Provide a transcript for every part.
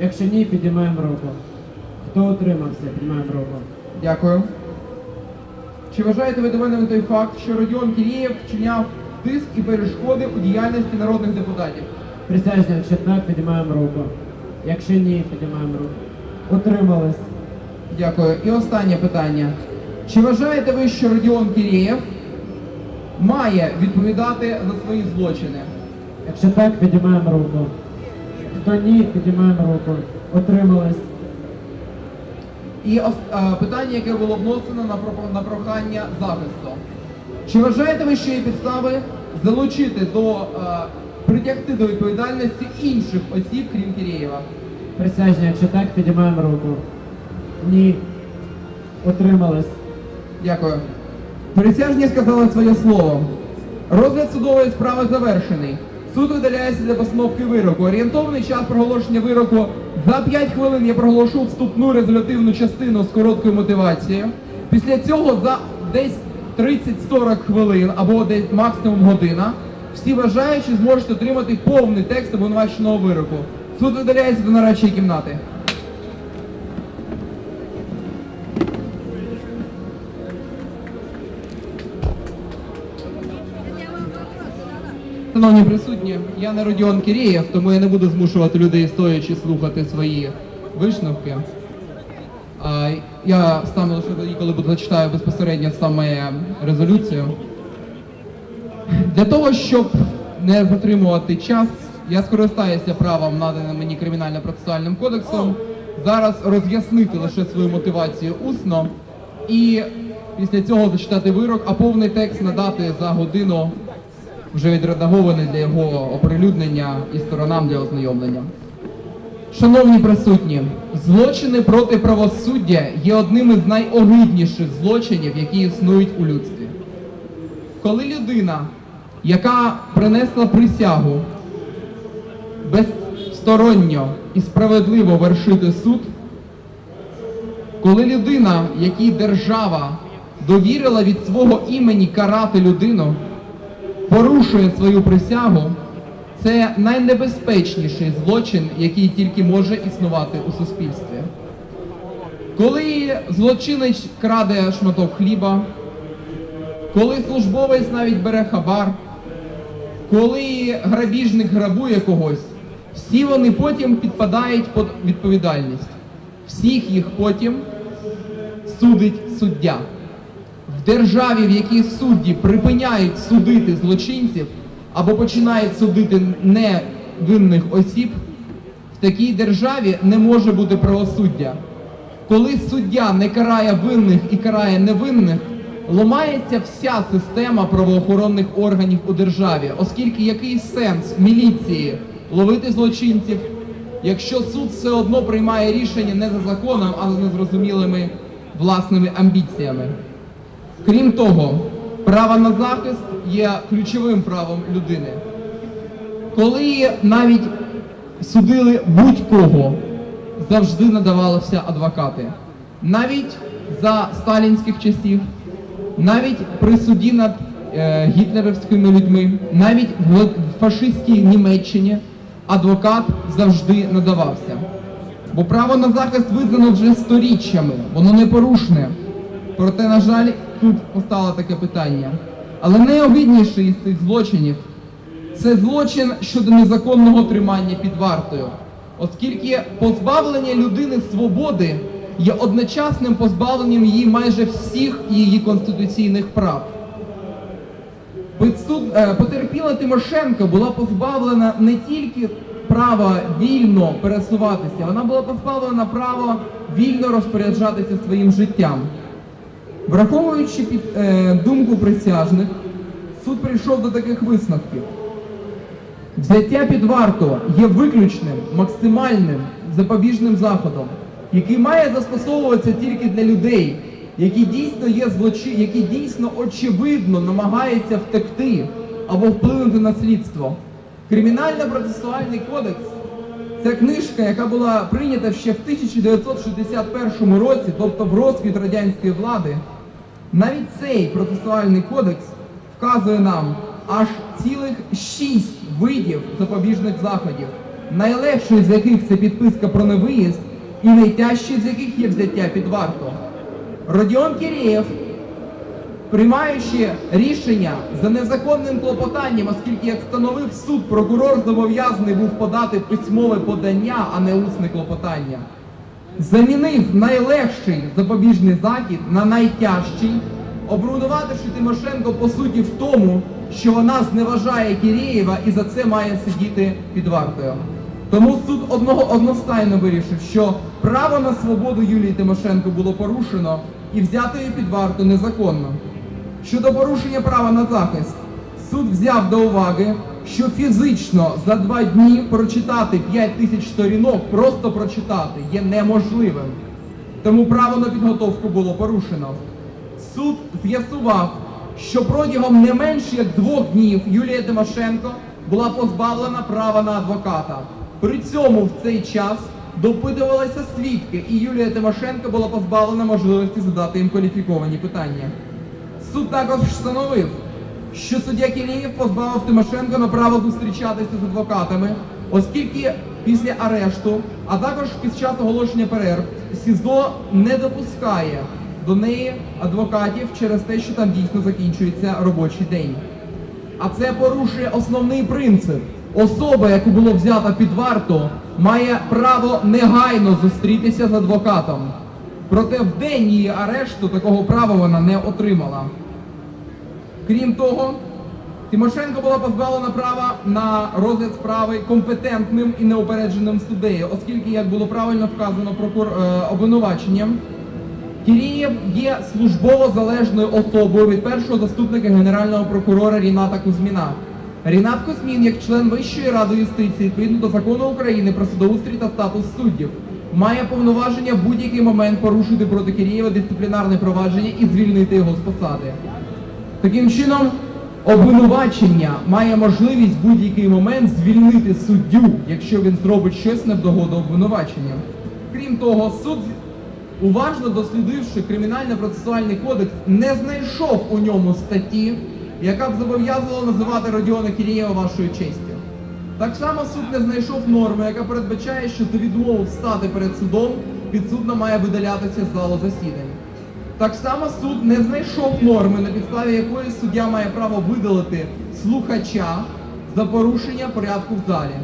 Якщо ні, підіймаємо руку. Хто утримався, піднімаємо руку. Дякую. Чи вважаєте ви доведеним той факт, що Родіон Кірєєв вчиняв тиск і перешкоди у діяльності народних депутатів? Присяжні, якщо так, підіймаємо руку. Якщо ні, підіймаємо руку. Утримались. Дякую. І останнє питання. Чи вважаєте ви, що Родіон Кірєєв має відповідати за свої злочини? Якщо так, підіймаємо руку. Хто ні, підіймаємо руку. Утримались. І ос- е, питання, яке було вносено на, про- на прохання захисту. Чи вважаєте ви, що є підстави залучити до е, притягти до відповідальності інших осіб, крім Кірєєва? Присяжні, якщо так, підіймаємо руку. Ні. Утримались. Дякую. Присяжні сказали своє слово. Розгляд судової справи завершений. Суд видаляється для постановки вироку. Орієнтовний час проголошення вироку за 5 хвилин я проголошу вступну резолютивну частину з короткою мотивацією. Після цього за десь 30-40 хвилин або десь максимум година всі вважаючі зможуть отримати повний текст обвинуваченого вироку. Суд видаляється до нарадчої кімнати. Шановні присутні, я не Родіон Кірєєв, тому я не буду змушувати людей стоячи слухати свої висновки. Я стану лише тоді, коли буду зачитаю безпосередньо саме резолюцію. Для того, щоб не затримувати час, я скористаюся правом, наданим мені кримінально-процесуальним кодексом, зараз роз'яснити лише свою мотивацію усно і після цього зачитати вирок, а повний текст надати за годину вже відредагований для його оприлюднення і сторонам для ознайомлення. Шановні присутні, злочини проти правосуддя є одним із найогидніших злочинів, які існують у людстві. Коли людина, яка принесла присягу безсторонньо і справедливо вершити суд, коли людина, якій держава довірила від свого імені карати людину, порушує свою присягу, це найнебезпечніший злочин, який тільки може існувати у суспільстві. Коли злочинець краде шматок хліба, коли службовець навіть бере хабар, коли грабіжник грабує когось, всі вони потім підпадають під відповідальність. Всіх їх потім судить суддя. В державі, в якій судді припиняють судити злочинців або починають судити невинних осіб, в такій державі не може бути правосуддя. Коли суддя не карає винних і карає невинних, ламається вся система правоохоронних органів у державі, оскільки який сенс міліції ловити злочинців, якщо суд все одно приймає рішення не за законом, а за незрозумілими власними амбіціями. Крім того, право на захист є ключовим правом людини. Коли навіть судили будь-кого, завжди надавалися адвокати. Навіть за сталінських часів, навіть при суді над е, гітлерівськими людьми, навіть в фашистській Німеччині адвокат завжди надавався. Бо право на захист визнано вже сторіччями, воно непорушне. Проте, на жаль, тут постало таке питання. Але найогидніший із цих злочинів це злочин щодо незаконного тримання під вартою, оскільки позбавлення людини свободи є одночасним позбавленням її майже всіх її конституційних прав. Е, Потерпіла Тимошенко була позбавлена не тільки права вільно пересуватися, вона була позбавлена права вільно розпоряджатися своїм життям. Враховуючи під, е, думку присяжних, суд прийшов до таких висновків. Взяття під варту є виключним, максимальним запобіжним заходом, який має застосовуватися тільки для людей, які дійсно є злочи... які дійсно очевидно намагаються втекти або вплинути на слідство. Кримінально-процесуальний кодекс це книжка, яка була прийнята ще в 1961 році, тобто в розквіт радянської влади. Навіть цей процесуальний кодекс вказує нам аж цілих шість видів запобіжних заходів, найлегший з яких це підписка про невиїзд, і найтяжчий з яких є взяття під варту. Родіон Кірєєв, приймаючи рішення за незаконним клопотанням, оскільки, як встановив суд, прокурор зобов'язаний був подати письмове подання, а не усне клопотання, замінив найлегший запобіжний захід на найтяжчий, обґрунтувавши Тимошенко по суті в тому, що вона зневажає Кірєєва і за це має сидіти під вартою. Тому суд одного одностайно вирішив, що право на свободу Юлії Тимошенко було порушено і взято її під варту незаконно. Щодо порушення права на захист, суд взяв до уваги, що фізично за два дні прочитати 5 тисяч сторінок, просто прочитати, є неможливим. Тому право на підготовку було порушено. Суд з'ясував, що протягом не менш як двох днів Юлія Тимошенко була позбавлена права на адвоката. При цьому в цей час допитувалися свідки, і Юлія Тимошенко була позбавлена можливості задати їм кваліфіковані питання. Суд також встановив, що суддя Кірєєв позбавив Тимошенко на право зустрічатися з адвокатами, оскільки після арешту, а також під час оголошення перерв, СІЗО не допускає до неї адвокатів через те, що там дійсно закінчується робочий день. А це порушує основний принцип. Особа, яку було взято під варту, має право негайно зустрітися з адвокатом. Проте в день її арешту такого права вона не отримала. Крім того, Тимошенко була позбавлена права на розгляд справи компетентним і неупередженим суддею, оскільки, як було правильно вказано прокур... е, обвинуваченням, Кірієв є службово залежною особою від першого заступника генерального прокурора Ріната Кузьміна. Рінат Кузьмін, як член Вищої ради юстиції, відповідно до закону України про судоустрій та статус суддів, має повноваження в будь-який момент порушити проти Кірієва дисциплінарне провадження і звільнити його з посади. Таким чином, обвинувачення має можливість в будь-який момент звільнити суддю, якщо він зробить щось не в догоду обвинувачення. Крім того, суд, уважно дослідивши кримінально-процесуальний кодекс, не знайшов у ньому статті, яка б зобов'язувала називати Родіона Кірєєва вашою честю. Так само суд не знайшов норми, яка передбачає, що за відмову встати перед судом підсудна має видалятися з залу засідань. Так само суд не знайшов норми, на підставі якої суддя має право видалити слухача за порушення порядку в залі.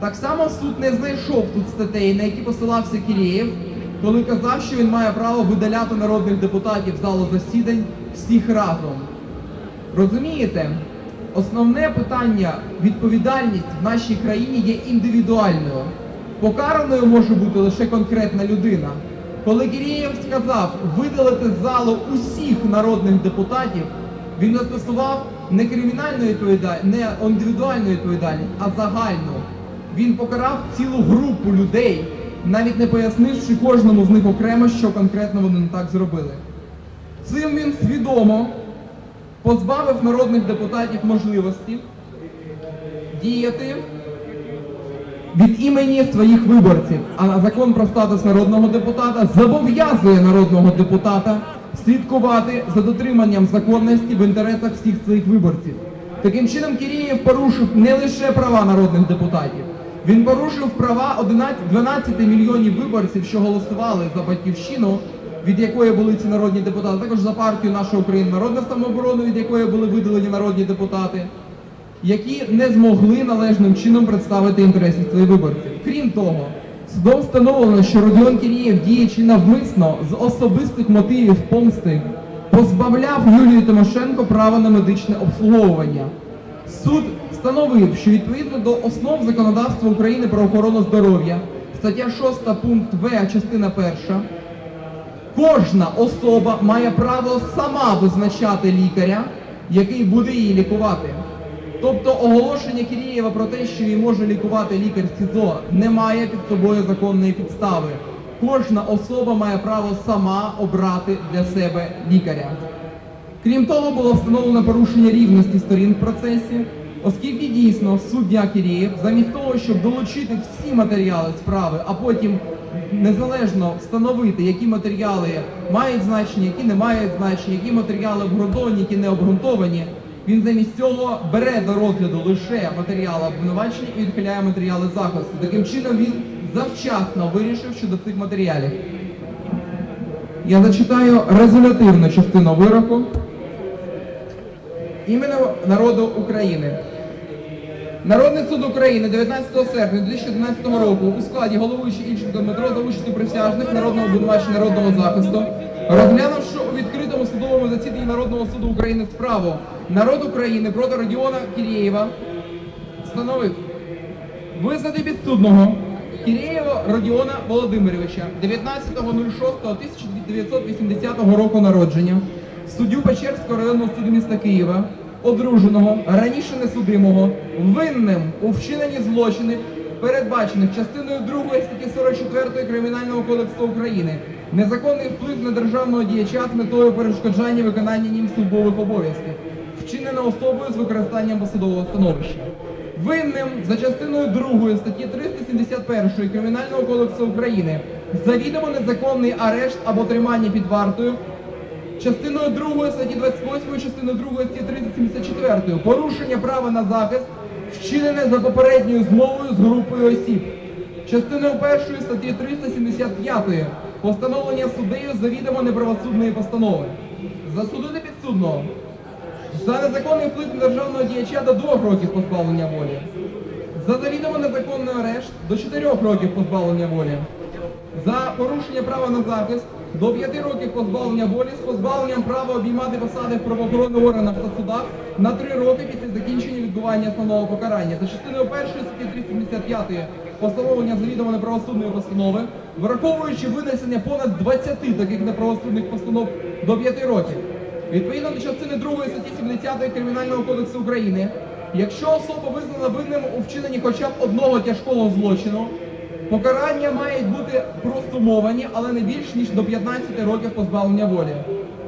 Так само суд не знайшов тут статей, на які посилався Кірєєв, коли казав, що він має право видаляти народних депутатів залу засідань всіх разом. Розумієте, основне питання відповідальність в нашій країні є індивідуальною. Покараною може бути лише конкретна людина. Коли Кірєєв сказав видалити з залу усіх народних депутатів, він застосував не кримінальну відповідальність, не індивідуальну відповідальність, а загальну. Він покарав цілу групу людей, навіть не пояснивши кожному з них окремо, що конкретно вони не так зробили. Цим він свідомо позбавив народних депутатів можливості діяти від імені своїх виборців. А закон про статус народного депутата зобов'язує народного депутата слідкувати за дотриманням законності в інтересах всіх своїх виборців. Таким чином, Кірієв порушив не лише права народних депутатів, він порушив права 11, 12 мільйонів виборців, що голосували за батьківщину, від якої були ці народні депутати, також за партію наша Україна Народна самооборона, від якої були видалені народні депутати які не змогли належним чином представити інтереси своїх виборців. Крім того, судом встановлено, що Родіон Кірієв, діючи навмисно з особистих мотивів помсти, позбавляв Юлію Тимошенко права на медичне обслуговування. Суд встановив, що відповідно до основ законодавства України про охорону здоров'я, стаття 6 пункт В, частина 1, Кожна особа має право сама визначати лікаря, який буде її лікувати. Тобто оголошення Кірієва про те, що її може лікувати лікар СІЗО, не має під собою законної підстави. Кожна особа має право сама обрати для себе лікаря. Крім того, було встановлено порушення рівності сторін в процесі, оскільки дійсно суддя Кірєєв, замість того, щоб долучити всі матеріали справи, а потім незалежно встановити, які матеріали мають значення, які не мають значення, які матеріали обґрунтовані, які не обґрунтовані, Він замість цього бере до розгляду лише матеріали обвинувачення і відхиляє матеріали захисту. Таким чином він завчасно вирішив щодо цих матеріалів. Я зачитаю резолютивну частину вироку іменно народу України. Народний суд України 19 серпня 2011 року у складі головуючий Ільченко Дмитро за участю присяжних народного обвинувачення народного захисту, розглянувши у судовому засіданні Народного суду України справу. Народ України проти Родіона Кірєєва, встановив. Визнати підсудного Кірєєва Родіона Володимировича 19.06.1980 року народження, суддю Печерського районного суду міста Києва, одруженого, раніше несудимого, винним у вчиненні злочинів, передбачених частиною 2 статті 44 Кримінального кодексу України, незаконний вплив на державного діяча з метою перешкоджання виконання ним службових обов'язків, вчинена особою з використанням посадового становища. Винним за частиною 2 статті 371 Кримінального кодексу України завідомо незаконний арешт або тримання під вартою частиною 2 статті 28, частиною 2 статті 374 порушення права на захист, вчинене за попередньою змовою з групою осіб. Частиною 1 статті 375 постановлення суддею завідомо неправосудної постанови. Засудити підсудного за незаконний вплив державного діяча до 2 років позбавлення волі. За завідомо незаконний арешт до 4 років позбавлення волі. За порушення права на захист до 5 років позбавлення волі з позбавленням права обіймати посади в правоохоронних органах та судах на 3 роки після закінчення відбування основного покарання. За частиною 1 статті 375 постановлення завідомо неправосудної постанови, враховуючи винесення понад 20 таких неправосудних постанов до 5 років. Відповідно до частини 2 статті 70 Кримінального кодексу України, якщо особа визнана винним у вчиненні хоча б одного тяжкого злочину, покарання мають бути простумовані, але не більш ніж до 15 років позбавлення волі.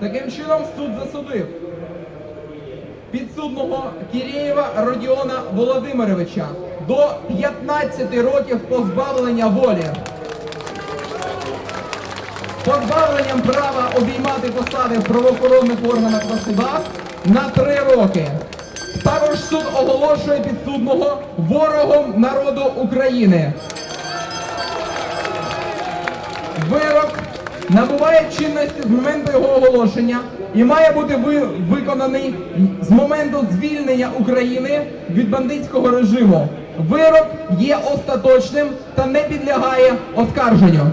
Таким чином суд засудив підсудного Кірєєва Родіона Володимировича до 15 років позбавлення волі позбавленням права обіймати посади в правоохоронних органах та судах на три роки. Також суд оголошує підсудного ворогом народу України. Вирок набуває чинності з моменту його оголошення і має бути виконаний з моменту звільнення України від бандитського режиму. Вирок є остаточним та не підлягає оскарженню.